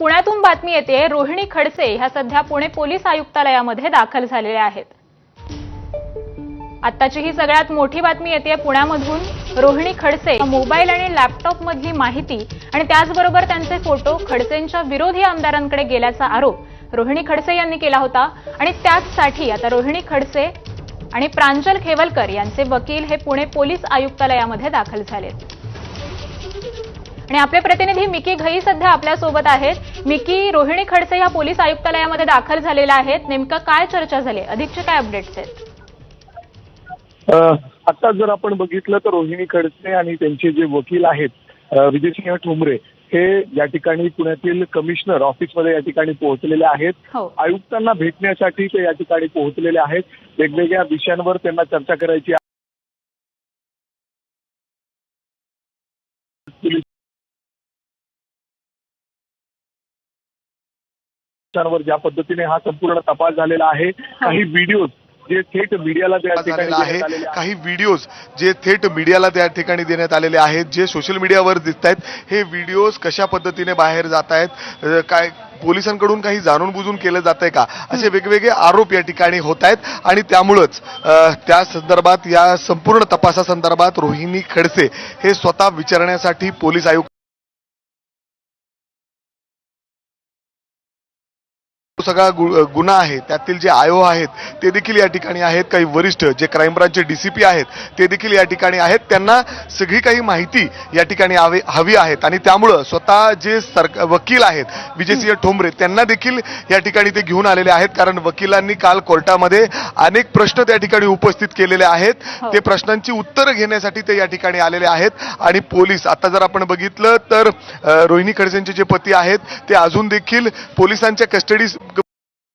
पुण्यातून बातमी येते रोहिणी खडसे ह्या सध्या पुणे पोलीस आयुक्तालयामध्ये दाखल झालेल्या आहेत. आत्ताची ही सगळ्यात मोठी बातमी येते पुण्यामधून. रोहिणी खडसे मोबाईल आणि लॅपटॉप मधली माहिती आणि त्याचबरोबर त्यांचे फोटो खडसेंच्या विरोधी आमदारांकडे गेल्याचा आरोप रोहिणी खडसे यांनी केला होता. आणि त्याचसाठी आता रोहिणी खडसे आणि प्रांजल खेवलकर यांचे वकील हे पुणे पोलीस आयुक्तालयामध्ये दाखल झालेत. आणि आपले प्रतिनिधी मिकी घई सध्या आपल्यासोबत आहेत. मिकी रोहिणी खडसे या पोलीस आयुक्तालयामध्ये दाखल झालेल्या आहेत. नेमकं काय चर्चा झाली? अधिकचे काय अपडेट्स आहेत? आता जर आपण बघितलं तर रोहिणी खडसे आणि त्यांचे जे वकील आहेत विजयसिंह ठोंबरे हे या ठिकाणी पुण्यातील कमिशनर ऑफिसमध्ये या ठिकाणी पोहोचलेले आहेत. हो. आयुक्तांना भेटण्यासाठी ते या ठिकाणी पोहोचलेले आहेत. वेगवेगळ्या विषयांवर त्यांना चर्चा करायची विषयांवर ज्या पद्धतीने हा संपूर्ण तपास झालेला आहे काही व्हिडिओ जे थेट मीडियाला त्या ठिकाणी झालेला आहे देण्यात आलेले आहेत. काही व्हिडिओज जे थेट मीडियाला त्या ठिकाणी देण्यात आलेले आहेत जे सोशल मीडियावर दिसत आहेत हे व्हिडिओज कशा पद्धतीने बाहेर जात आहेत काय पोलिसांकडून काही जाणून बुजून केलं जात आहे का असे वेगवेगळे आरोप या ठिकाणी होत आहेत आणि त्यामुळंच त्या संदर्भात या संपूर्ण तपासासंदर्भात रोहिणी खडसे हे स्वतः विचारण्यासाठी पोलीस आयुक्त सगळा गु- गुन्हा आहे त्यातील जे आयो आहेत ते देखील या ठिकाणी आहेत. काही वरिष्ठ जे क्राईम ब्रांचचे डीसीपी आहेत ते देखील या ठिकाणी आहेत. त्यांना सगळी काही माहिती या ठिकाणी हवी हवी आहेत. आणि त्यामुळं स्वतः जे सरक वकील आहेत विजयसिंह ठोंबरे त्यांना देखील या ठिकाणी ते घेऊन आलेले आहेत. कारण वकिलांनी काल कोर्टामध्ये अनेक प्रश्न त्या ठिकाणी उपस्थित केलेले आहेत. हो. ते प्रश्नांची उत्तरं घेण्यासाठी ते या ठिकाणी आलेले आहेत. आणि पोलीस आता जर आपण बघितलं तर रोहिणी खडसेंचे जे पती आहेत ते अजून देखील पोलिसांच्या कस्टडी